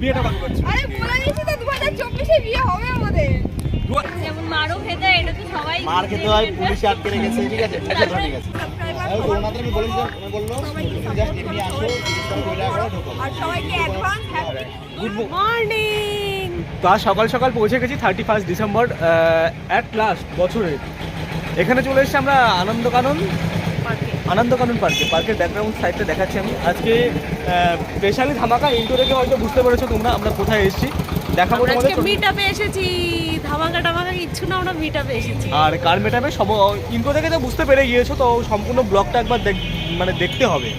বিয়েটা করছ। আরে বলে দিয়েছি তো দু হাজার চব্বিশে বিয়ে হবে আমাদের। যেমন মারও খেতে হয়, এটা তো সবাই মার খেতে হয় পুলিশে আটকে রেখেছে ঠিক আছে? আচ্ছা ঠিক আছে আর ওনাদের আমি বলেছিলাম ওরা বলল জাস্ট এমনি আসো জিজ্ঞেস করো কয় টাকা করে ঢোকো। আর সবাইকে অ্যাডভান্স হ্যাপি গুড মর্নিং তো আজ সকাল সকাল পৌঁছে গেছি thirty first December at last বছরে এখানে চলে এসেছি আমরা আনন্দকানন। আনন্দকানন পার্কে পার্কের ব্যাকগ্রাউন্ড সাইডটা দেখাচ্ছি আমি। আজকে স্পেশালি ধামাকা ইন্টো থেকে হয়তো বুঝতে পেরেছ তোমরা আমরা কোথায় এসেছি? দেখাবো তোমাদের আজকে মিট আপে এসেছি। ধামাকা টামাকা কিচ্ছু না আমরা মিট আপে এসেছি। আর কার মেটাবে সব ইন্টো থেকে তো বুঝতে পেরে গিয়েছো তো সম্পূর্ণ ব্লগটা একবার মানে দেখতে হবে।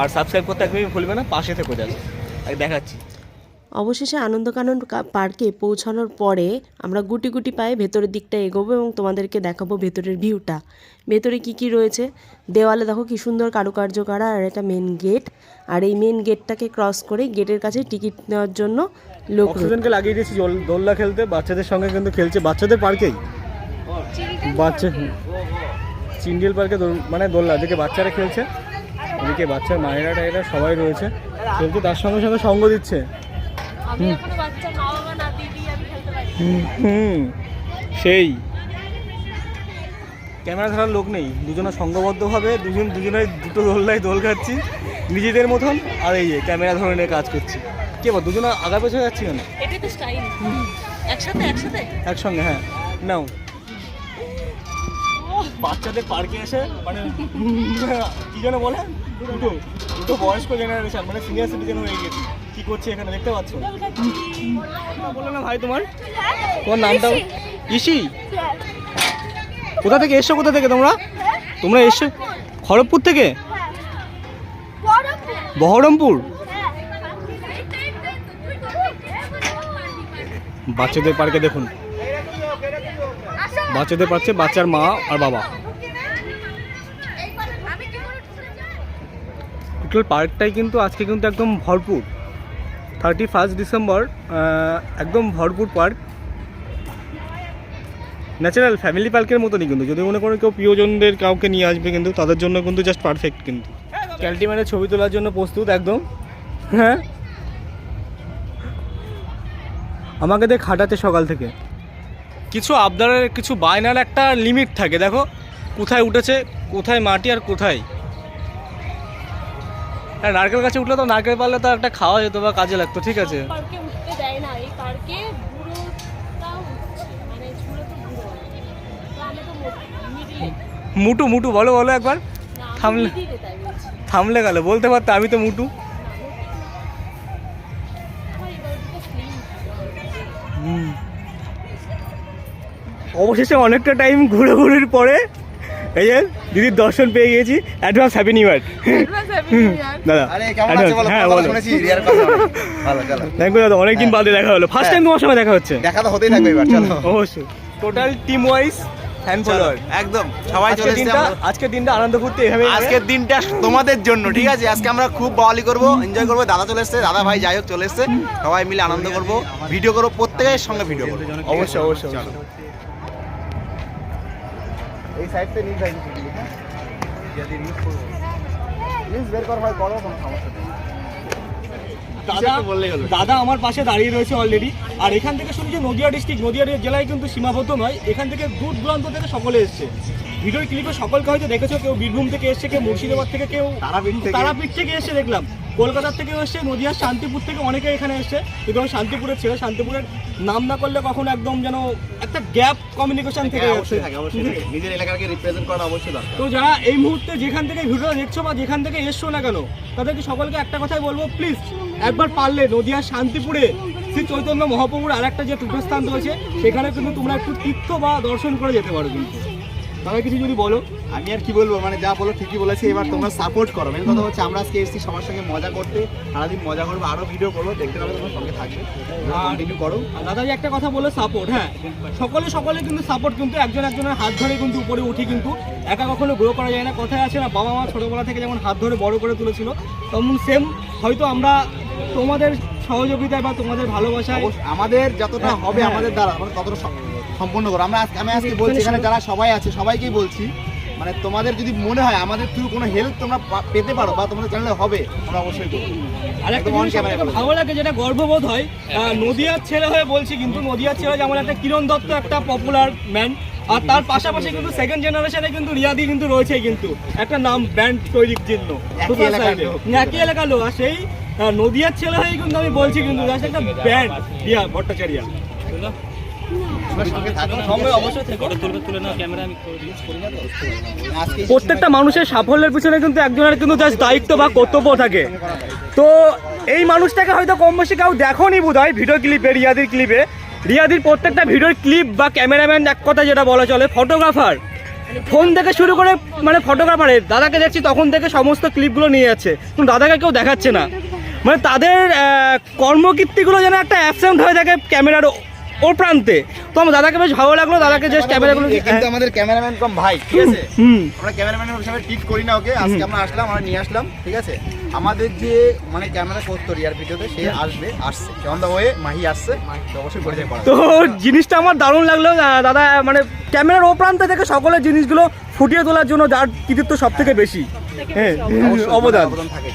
আর সাবস্ক্রাইব করতে একদমই ভুলবে না পাশে থেকে যাবে দেখাচ্ছি। অবশেষে আনন্দকানন পার্কে পৌঁছানোর পরে আমরা গুটি গুটি পায়ে ভেতরের দিকটা এগোবো এবং তোমাদেরকে দেখাবো ভেতরের ভিউটা। ভেতরে কি কি রয়েছে? দেওয়ালে দেখো কি সুন্দর কারুকার্য করা আর এটা মেন গেট আর এই মেন গেটটাকে ক্রস করে গেটের কাছে টিকিট নেওয়ার জন্য লোক অক্সিজেনকে লাগিয়ে দিয়েছি দোলনা খেলতে। বাচ্চাদের সঙ্গে কিন্তু খেলছে। বাচ্চাদের পার্কেই বাচ্চা চিন্ডিল পার্কে মানে দোলনা এদিকে বাচ্চারা খেলছে এদিকে বাচ্চার মায়েরা, টায়েরা সবাই রয়েছে। খেলতে তার সঙ্গে সঙ্গে সঙ্গ দিচ্ছে। আমি এখনও বাচ্চা মা বাবা না দিদি আমি খেলতে পারি। হুম সেই। ক্যামেরা ধরার লোক নেই। দুজনে সঙ্গবদ্ধভাবে দুজন দুজনের দুটো দোলনায় দোল খাচ্ছি। নিজেদের মতন আর এই যে ক্যামেরা ধরনের কাজ করছি। কে বল দুজনে আগা পেছনে যাচ্ছি কেন? এটাই তো স্টাইল একসাথে একসাথে? একসঙ্গে হ্যাঁ। নাও। বাচ্চাদের পার্কে এসে মানে কি যেন বলে? দুটো দুটো বয়স্ক জেনারেশন মানে সিনিয়র সিটিজেন হয়ে গেছি। কি করছে এখানে দেখতে পাচ্ছ? বলো না ভাই তোমার। তোমার নামটা ইসি? কোথা থেকে এসছো কোথা থেকে তোমরা? তোমরা এসছো খড়গপুর থেকে? বহরমপুর? বাচ্চাদের পার্কে দেখুন। বাচ্চাদের পাচ্ছে বাচ্চার মা আর বাবা। টোটাল পার্কটাই কিন্তু আজকে কিন্তু একদম ভরপুর। থার্টি ফার্স্ট ডিসেম্বর একদম ভরপুর পার্ক ন্যাচারাল ফ্যামিলি পার্কের মতনই কিন্তু। যদি মনে করো কেউ প্রিয়জনদের কাউকে নিয়ে আসবে কিন্তু, তাদের জন্য কিন্তু জাস্ট পারফেক্ট কিন্তু। ক্যালটিম্যানের ছবি তোলার জন্য প্রস্তুত একদম। হ্যাঁ? আমাকে দেখ খাটাতে সকাল থেকে। কিছু আবদারের, কিছু বায়নার একটা লিমিট থাকে, দেখো। কোথায় উঠেছে, কোথায় মাটি আর কোথায়? হ্যাঁ নারকেল গাছে উঠলে তো নারকেল পারলে তো একটা খাওয়া যেত বা কাজে লাগতো ঠিক আছে। পার্কে উঠতে দেয় না এই পার্কে বুড়োটাও উঠছে মানে মুটু মুটু বলো বলো একবার। থামলে। থামলে গেল বলতে পারতো আমি তো মুটু। অবশেষে অনেকটা টাইম ঘুরে ঘুরির পরে এই যে দিদির দর্শন পেয়ে গিয়েছি অ্যাডভান্স হ্যাপি নিউ ইয়ার দাদা কেমন হ্যাঁ বলো। থ্যাংক ইউ দাদা অনেকদিন বাদে দেখা হলো। ফার্স্ট টাইম তোমার সঙ্গে দেখা হচ্ছে। দেখা তো হতেই থাকবে এবার চলো। অবশ্যই। Total team wise fan follower একদম। সবাই চলে আজকের দিনটা আজকের দিনটা আনন্দ করতে এভাবে আজকের দিনটা তোমাদের জন্য ঠিক আছে? আজকে আমরা খুব বলি করব এনজয় করব। দাদা চলে এসছে দাদা ভাই যাই হোক চলে এসছে। সবাই মিলে আনন্দ করব। ভিডিও করব প্রত্যেকের সঙ্গে ভিডিও করব। অবশ্যই অবশ্যই। এই সাইডটা নিয়ে যাই। যদি করব রিলস বের কর ভাই করো কোনো সমস্যা নেই। দাদা আমার পাশে দাঁড়িয়ে রয়েছে অলরেডি আর এখান থেকে শুনি যে নদিয়া ডিস্ট্রিক্ট নদিয়া জেলায় কিন্তু সীমাবদ্ধ নয় এখান থেকে দূর দূরান্ত থেকে সকলে এসছে। ভিডিও ক্লিপে সকলকে হয়তো দেখেছ কেউ বীরভূম থেকে এসছে কেউ মুর্শিদাবাদ থেকে কেউ তারাপীঠ থেকে। তারাপীঠ থেকে এসে দেখলাম। কলকাতার থেকে এসছে নদিয়ার শান্তিপুর থেকে অনেকে এখানে এসছে। আমি শান্তিপুরের ছেলে শান্তিপুরের নাম না করলে কখনো একদম যেন একটা গ্যাপ কমিউনিকেশন থেকে হ্যাঁ, থাকে অবশ্যই নিজের এলাকাকে রিপ্রেজেন্ট করা অবশ্যই তো যারা এই মুহূর্তে যেখান থেকে ভিডিও দেখছ বা যেখান থেকে এসছো না কেন তাদেরকে সকলকে একটা কথাই বলব প্লিজ একবার পারলে নদিয়ার শান্তিপুরে শ্রী চৈতন্য মহাপ্রভুর আর একটা যে তীর্থস্থান রয়েছে সেখানে কিন্তু তোমরা একটু তীর্থ বা দর্শন করে যেতে পারো কিন্তু। তাহলে কিছু যদি বলো আমি আর কি বলব? মানে যা বলো ঠিকই বলেছি এবার তোমরা সাপোর্ট করো। মেন কথা হচ্ছে আমরা আজকে এসেছি সবার সঙ্গে মজা করতে। সারাদিন মজা করব আরও ভিডিও করব দেখতে পাবে তোমার সঙ্গে থাকবে। কন্টিনিউ করো। আর দাদা একটা কথা বলে সাপোর্ট হ্যাঁ? সকলে সকলে কিন্তু সাপোর্ট কিন্তু একজন একজনের হাত ধরে কিন্তু উপরে উঠি কিন্তু। একা কখনো গ্রো করা যায় না। কথায় আছে না বাবা মা ছোটোবেলা থেকে যেমন হাত ধরে বড় করে তুলেছিল তেমন সেম হয়তো আমরা তোমাদের সহযোগিতায় বা তোমাদের ভালোবাসায় আমাদের যতটা হ্যাঁ, হবে হ্যাঁ। আমাদের দ্বারা আমরা ততটা সম্পূর্ণ করো। আমরা আজকে আমি আজকে বলছি এখানে যারা সবাই আছে সবাইকেই বলছি মানে তোমাদের যদি মনে হয় আমাদের থ্রু কোনো হেল্প তোমরা পেতে পারো বা তোমাদের চ্যানেলে হবে আমরা অবশ্যই করব। আর একটা জিনিস। ভালো লাগে যেটা গর্ববোধ হয় নদিয়ার ছেলে হয়ে বলছি কিন্তু নদিয়ার ছেলে যেমন একটা কিরণ দত্ত একটা পপুলার ম্যান আর তার পাশাপাশি কিন্তু সেকেন্ড জেনারেশনে কিন্তু রিয়াদি কিন্তু রয়েছে কিন্তু। একটা নাম ব্যান্ড তৈরির জন্য একই Social এলাকার লোক। একই এলাকার লোক। আর সেই নদিয়ার ছেলে হয়ে কিন্তু আমি বলছি কিন্তু একটা ব্যান্ড রিয়া ভট্টাচার্য। প্রত্যেকটা মানুষের সাফল্যের পিছনে কিন্তু একজনের কিন্তু জাস্ট দায়িত্ব বা কর্তব্য থাকে। তো এই মানুষটাকে হয়তো কম বেশি কেউ দেখোনি বোধ হয় ভিডিও ক্লিপে রিয়াদির ক্লিপে। রিয়াদির প্রত্যেকটা ভিডিওর ক্লিপ বা ক্যামেরাম্যান এক কথা যেটা বলা চলে ফটোগ্রাফার। ফোন থেকে শুরু করে মানে ফটোগ্রাফারের দাদাকে দেখছি তখন থেকে সমস্ত ক্লিপগুলো নিয়ে যাচ্ছে। কিন্তু দাদাকে কেউ দেখাচ্ছে না। মানে তাদের কর্মকীর্তিগুলো যেন একটা অ্যাবসেন্ট হয়ে থাকে ক্যামেরার ও- প্রান্তে। তো আমার দাদাকে বেশ ভালো লাগল দাদাকে জাস্ট ক্যামেরাগুলো কিন্তু আমাদের ক্যামেরাম্যান কম ভাই ঠিক আছে? হুম। আমরা ক্যামেরাম্যান হিসাবে ট্রিট করি না ওকে আজকে আমরা আসলাম আমরা নিয়ে আসলাম ঠিক আছে? আমাদের যে মানে ক্যামেরা করতো রিয়ার ভিডিওতে সে আসবে আসছে। অন দ্য ওয়ে মাহি আসছে তো অবশ্যই পরিচয় করা তো জিনিসটা আমার দারুণ লাগল দাদা মানে ক্যামেরার ও প্রান্ত থেকে সকলের জিনিসগুলো ফুটিয়ে তোলার জন্য যার কৃতিত্ব সব থেকে বেশি হ্যাঁ অবদান। থাকে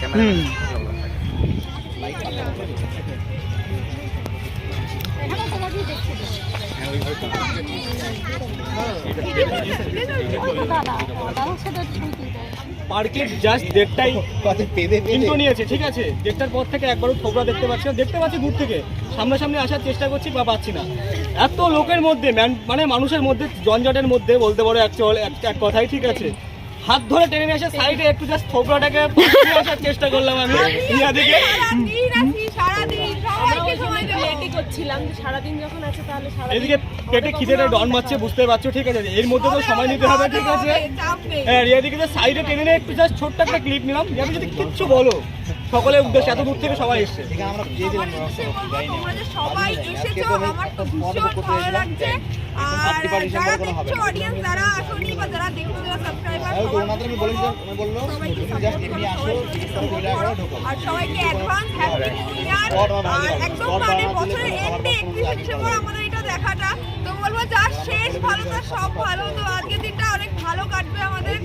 পার্কের জাস্ট দেড়টাই কিন্তু নিয়েছে ঠিক আছে? দেড়টার পর থেকে একবারও থোবরা দেখতে পাচ্ছি না। দেখতে পাচ্ছি দূর থেকে। সামনাসামনি আসার চেষ্টা করছি বা পাচ্ছি না। এত লোকের মধ্যে মানে মানুষের মধ্যে জঞ্জটের মধ্যে বলতে পারো অ্যাকচুয়াল এক কথাই ঠিক আছে। হাত ধরে টেনে নিয়ে এসে সাইডে একটু জাস্ট থোবরাটাকে নিয়ে আসার চেষ্টা করলাম আমি। ইয়াদিকে সারাদিন আছি সারাদিন সবাইকে সময় দেবো যে সারাদিন যখন আছে তাহলে এদিকে পেটে খিদেটা ডন মারছে বুঝতে পারছ ঠিক আছে? এর মধ্যে তো সময় নিতে হবে ঠিক আছে? হ্যাঁ রিয়াদিকে সাইডে টেনে নিয়ে একটু জাস্ট ছোট্ট একটা ক্লিপ নিলাম। রিয়াদি যদি কিচ্ছু বলো সকলের উদ্দেশ্যে এত দূর থেকে সবাই এসছে। এখানে আমরা পেয়েছিলাম তোমরা যে সবাই এসেছ আমার তো ভীষণ ভালো লাগছে। আর যারা দেখছ অডিয়েন্স যারা আসনি বা যারা দেখছ যারা আর সবাইকে অ্যাডভান্স হ্যাপি নিউ ইয়ার আর একদম মানে বছরের এন্ডে একত্রিশে ডিসেম্বর আমাদের এটা দেখাটা। তো বলব যার শেষ ভালো তার সব ভালো তো আজকের দিনটা অনেক ভালো কাটবে আমাদের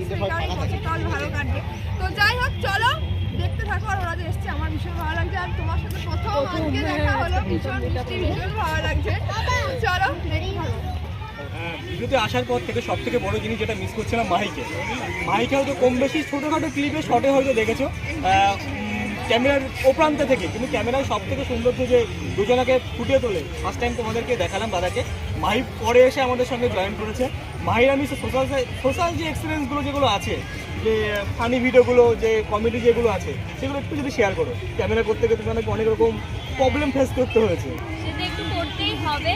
কারণে ভালো কাটবে। তো যাই হোক চলো দেখতে থাকো আর ওরা যে এসছে আমার ভীষণ ভালো লাগছে। আর তোমার সাথে প্রথম আজকে দেখা হলো ভীষণ ভীষণ ভালো লাগছে। ভিডিওতে আসার পর থেকে সব থেকে বড় জিনিস যেটা মিস করছিলাম মাহিকে। মাহিকে হয়তো কম বেশি ছোটোখাটো ক্লিপে শটে হয়তো দেখেছ। ক্যামেরার ওপ্রান্ত থেকে। কিন্তু ক্যামেরার সব থেকে সৌন্দর্য যে দুজনাকে ফুটিয়ে তোলে ফার্স্ট টাইম তোমাদেরকে দেখালাম দাদাকে। মাহি পরে এসে আমাদের সঙ্গে জয়েন করেছে। মাহির আমি সোশ্যাল সোশ্যাল যে এক্সপিরিয়েন্সগুলো যেগুলো আছে, যে ফানি ভিডিওগুলো যে কমেডি যেগুলো আছে, সেগুলো একটু যদি শেয়ার করো। ক্যামেরা করতে গেলে তোমাদেরকে অনেক রকম প্রবলেম ফেস করতে হয়েছে। হবে।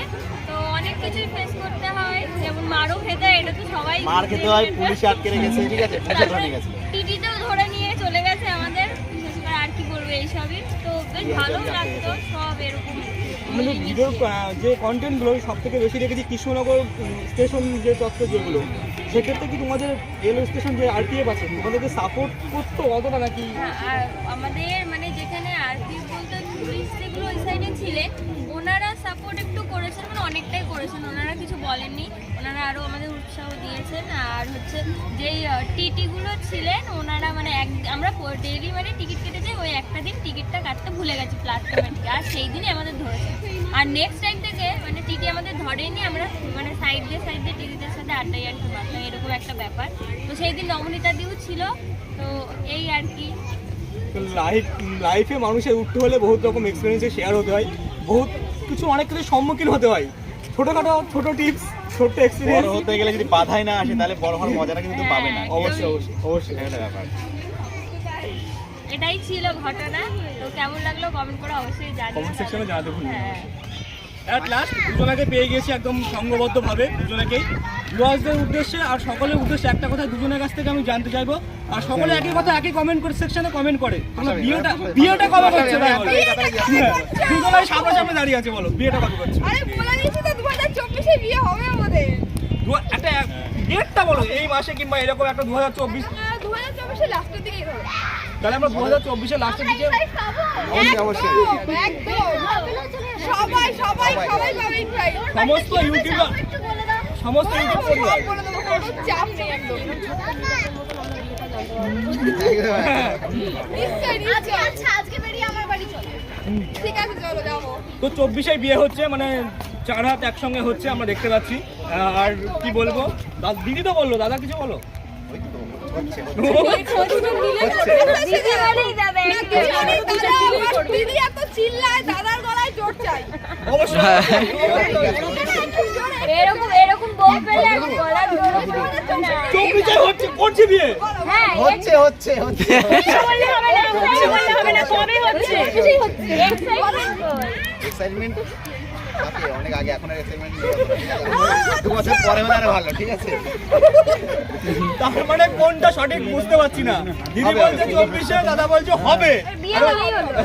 তো অনেক কিছুই ফেস করতে হয়। যেমন মারও খেতে হয় এটা তো সবাই মার খেতে হয় পুলিশে আটকে রেখেছে ঠিক আছে ফ্যাশন ধরে গেছে টিটিতেও ধরে নিয়ে চলে গেছে আমাদের। বিশেষ করে আর কি বলব এইসবই। তো বেশ ভালো লাগতো সব এরকম। মানে ভিডিওর আহ, যে কন্টেন্টগুলো সব থেকে বেশি দেখেছি কৃষ্ণনগর স্টেশন যে চত্বর যেগুলো সেক্ষেত্রে কি তোমাদের রেলওয়ে স্টেশন যে আরটিএফ আছে তোমাদেরকে সাপোর্ট করতো অতটা নাকি? হ্যাঁ, আর আমাদের মানে যেখানে আরপি বলতে পুলিশ যেগুলো ওই সাইডে ছিলেন ওনারা সাপোর্ট একটু করেছেন মানে অনেকটাই করেছেন। ওনারা কিছু বলেননি। ওনারা আরও আমাদের উৎসাহ দিয়েছেন। আর হচ্ছে যেই টিটিগুলো ছিলেন, ওনারা মানে এক, আমরা ডেইলি মানে টিকিট কেটে যাই ওই একটা দিন টিকিটটা কাটতে ভুলে গেছি প্ল্যাটফর্মের থেকে আর সেই দিনই আমাদের ধরেছে। আর নেক্সট টাইম থেকে মানে টিটি আমাদের ধরেনি, আমরা মানে সাইড দিয়ে সাইড দিয়ে টিটিদের সাথে আড্ডাই আর কি মারতাম, এরকম একটা ব্যাপার। তো সেই দিন নমনীতা দিও ছিল। তো এই আর কি। লাইফ লাইফে মানুষের উঠতে হলে বহুত রকম এক্সপিরিয়েন্সে শেয়ার হতে হয়। বহুত কিছু অনেক কিছু সম্মুখীন হতে হয়। ছোটখাটো ছোট টিপস ছোট্ট এক্সপিরিয়েন্স হতে গেলে যদি বাধাই না আসে তাহলে বড় হওয়ার মজাটা কিন্তু পাবে না। অবশ্যই অবশ্যই অবশ্যই। এটা একটা ব্যাপার। এটাই ছিল ঘটনা। তো কেমন লাগল? কমেন্ট করে অবশ্যই জানিও। কমেন্ট সেকশনে জানাতে ভুলবেন না। হ্যাঁ। অ্যাট লাস্ট দুজনাকে পেয়ে গেছি একদম সঙ্গবদ্ধভাবে দুজনাকেই। ভিউয়ার্সদের উদ্দেশ্যে আর সকলের উদ্দেশ্যে একটা কথা দুজনের কাছ থেকে আমি জানতে চাইব। আর সকলে একই কথা একই কমেন্ট করে সেকশনে কমেন্ট করে। তোমরা বিয়েটা বিয়েটা কবে করছে? তাই বলো। হ্যাঁ, দুজনাই সামনাসামনি দাঁড়িয়ে আছে বলো। বিয়েটা কবে করছে? আরে বলে দিয়েছি তো দু হাজার চব্বিশে বিয়ে হবে আমাদের। একটা ডেটটা বলো এই মাসে কিংবা এরকম একটা দু হাজার চব্বিশ চব্বিশ দু হাজার চব্বিশে লাস্টের দিকেই তাহলে আমরা দু হাজার চব্বিশের লাস্টের দিকে সবাই সবাই সবাই পাবে সমস্ত ইউটিউবার সমস্ত চাপ নেই একদম। আচ্ছা আজকে বেরিয়ে আমার বাড়ি চলো। ঠিক আছে চলো যাব। তো চব্বিশে বিয়ে হচ্ছে মানে চার হাত একসঙ্গে হচ্ছে আমরা দেখতে পাচ্ছি। আর কি বলব? দিদি তো বলল দাদা কিছু বলো? এরকম এরকম বউ পেলে গলা হচ্ছে। করছে বিয়ে হ্যাঁ হচ্ছে। হচ্ছে হচ্ছে। হবে না হবে না কবে হচ্ছে। বল। এক্সাইটমেন্ট আছে অনেক আগে এখন আর এক্সাইটমেন্ট দু বছর পরে হলে আরও ভালো ঠিক আছে? তার মানে কোনটা সঠিক বুঝতে পারছি না। দিদি বলছে চব্বিশে দাদা বলছে হবে।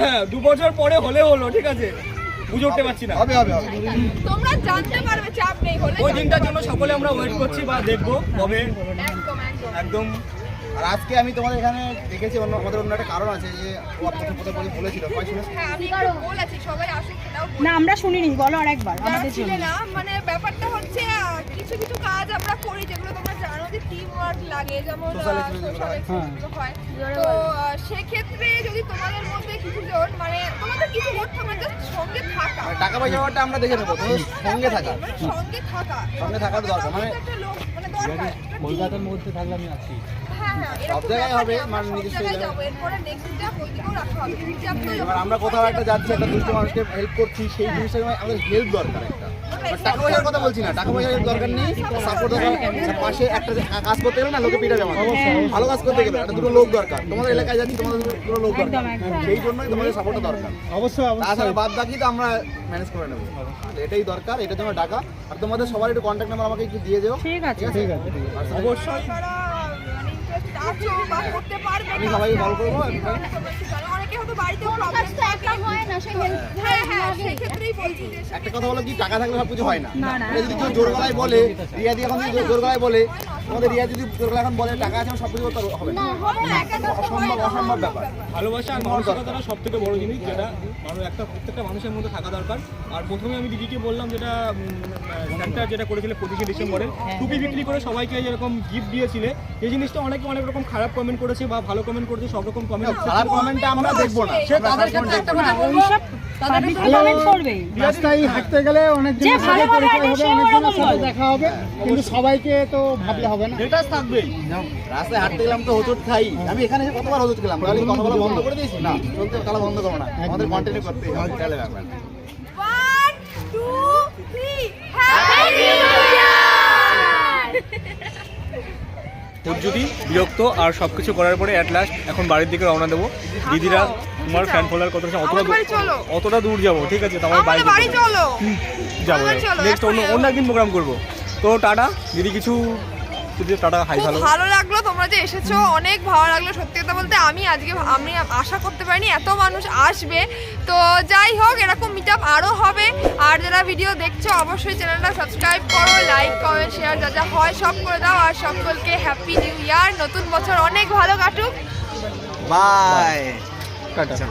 হ্যাঁ দু বছর পরে হলে হলো ঠিক আছে? বুঝে উঠতে পারছি না। হবে হবে হবে। তোমরা জানতে পারবে চাপ নেই হলে ওই দিনটার জন্য সকলে আমরা ওয়েট করছি বা দেখব কবে। একদম। একদম। আর আজকে আমি তোমাদের এখানে দেখেছি অন্য আমাদের অন্য একটা কারণ আছে যে ও প্রথম প্রথম বলে বলেছিল। কয় শুনে হ্যাঁ আমি একটু বলেছি সবাই আসুক সেটাও না আমরা শুনিনি বলো আরেকবার আমাদের জন্য। না মানে ব্যাপারটা হচ্ছে কিছু কিছু কাজ আমরা করি যেগুলো তোমরা জানো যে টিম ওয়ার্ক লাগে যেমন সোশ্যাল হয়। হয়। তো আহ, সেক্ষেত্রে যদি তোমাদের মধ্যে কিছু জন মানে তোমাদের কিছু করতে হবে সঙ্গে থাকা। মানে টাকা পয়সা ব্যাপারটা আমরা দেখে নেব তোমাদের সঙ্গে থাকা মানে সঙ্গে থাকা। সঙ্গে থাকার দরকার, মানে- একটা লোক মানে দরকার। কলকাতার মধ্যে থাকলে আমি আছি। সব জায়গায় হবে, মানে নিজস্ব। যাব এবার আমরা কোথাও একটা যাচ্ছি একটা দুষ্ট মানুষকে হেল্প করছি সেই জিনিসটা আমাদের হেল্প দরকার একটা। টাকা পয়সার কথা বলছি না টাকা পয়সার দরকার নেই সাপোর্ট দরকার পাশে একটা যে কাজ করতে গেলে না লোকে পিটাবে আমাদের ভালো কাজ করতে গেলে একটা দুটো লোক দরকার। তোমাদের এলাকায় যাচ্ছি তোমাদের দুটো- লোক দরকার। সেই জন্যই তোমাদের সাপোর্টটা দরকার। অবশ্যই তাছাড়া বাদ বাকি তো আমরা ম্যানেজ করে নেব। এটাই দরকার এটা তোমার টাকা। আর তোমাদের সবার একটু কন্ট্যাক্ট নাম্বার আমাকে একটু দিয়ে যেও। ঠিক আছে ঠিক আছে? অবশ্যই। আছো বা করতে পারবে আমি সবাইকে কল করব অনেকে হয়তো বাড়িতে প্রবলেম একা হয় না সেই হ্যাঁ হ্যাঁ সেই ক্ষেত্রেই বলছি একটা কথা হলো কি টাকা থাকলে সব কিছু হয় না। যদি কেউ জোর গলায় বলে রিয়া দিয়ে জোর গলায় বলে তোমাদের রিয়া যদি গলায় এখন বলে টাকা আছে সব কিছু করতে হবে। না হবে না, একা করতে হয় অসম্ভব অসম্ভব ব্যাপার। ভালোবাসা আর মানসিকতাটা সব থেকে বড় জিনিস যেটা মানুষ একটা প্রত্যেকটা মানুষের মধ্যে থাকা দরকার। আর প্রথমে আমি দিদিকে বললাম যেটা সেন্টার যেটা করেছিলে পঁচিশে ডিসেম্বরে টুপি বিক্রি করে সবাইকে যেরকম গিফট দিয়েছিলে এই জিনিসটা অনেকে অনেক রকম খারাপ কমেন্ট করেছে বা ভালো কমেন্ট করেছে সব রকম কমেন্ট খারাপ কমেন্টটা আমরা দেখব না। সে তাদের ক্ষেত্রে একটা কথা ওইসব রাস্তায় হাঁটতে গেলে অনেক। দেখা হবে। কিন্তু সবাইকে তো ভাবলে হবে। না? এটা থাকবেই রাস্তায় হাঁটতে গেলাম তো হোচট খাই। আমি এখানে এসে কতবার হোচট খেলাম? তাহলে কথা বলা বন্ধ করে দিয়েছি। না। চলতে কালা বন্ধ করো না। আমাদের কন্টিনিউ করতে হবে। তাহলে ব্যাপার! যদি বিরক্ত আর সব কিছু করার পরে অ্যাট লাস্ট এখন বাড়ির দিকে রওনা দেবো। দিদিরা তোমার ফ্যান ফলোয়ার কত অতটা অতটা দূর যাব ঠিক আছে? তো আমার বাড়ি যাব। নেক্সট অন্য অন্য একদিন প্রোগ্রাম করব। তো টাটা দিদি কিছু যদি টাটা হাই ভালো। ভালো লাগল তোমরা যে এসেছ অনেক ভালো লাগল সত্যি কথা বলতে। আমি আজকে আমি আশা করতে পারিনি এত মানুষ আসবে। তো যাই হোক এরকম মিট আপ আরও হবে। আর যারা ভিডিও দেখছ অবশ্যই চ্যানেলটা সাবস্ক্রাইব করো লাইক কমেন্ট শেয়ার যা যা হয় সব করে দাও। আর সকলকে হ্যাপি নিউ ইয়ার নতুন বছর অনেক ভালো কাটুক। Bye tata.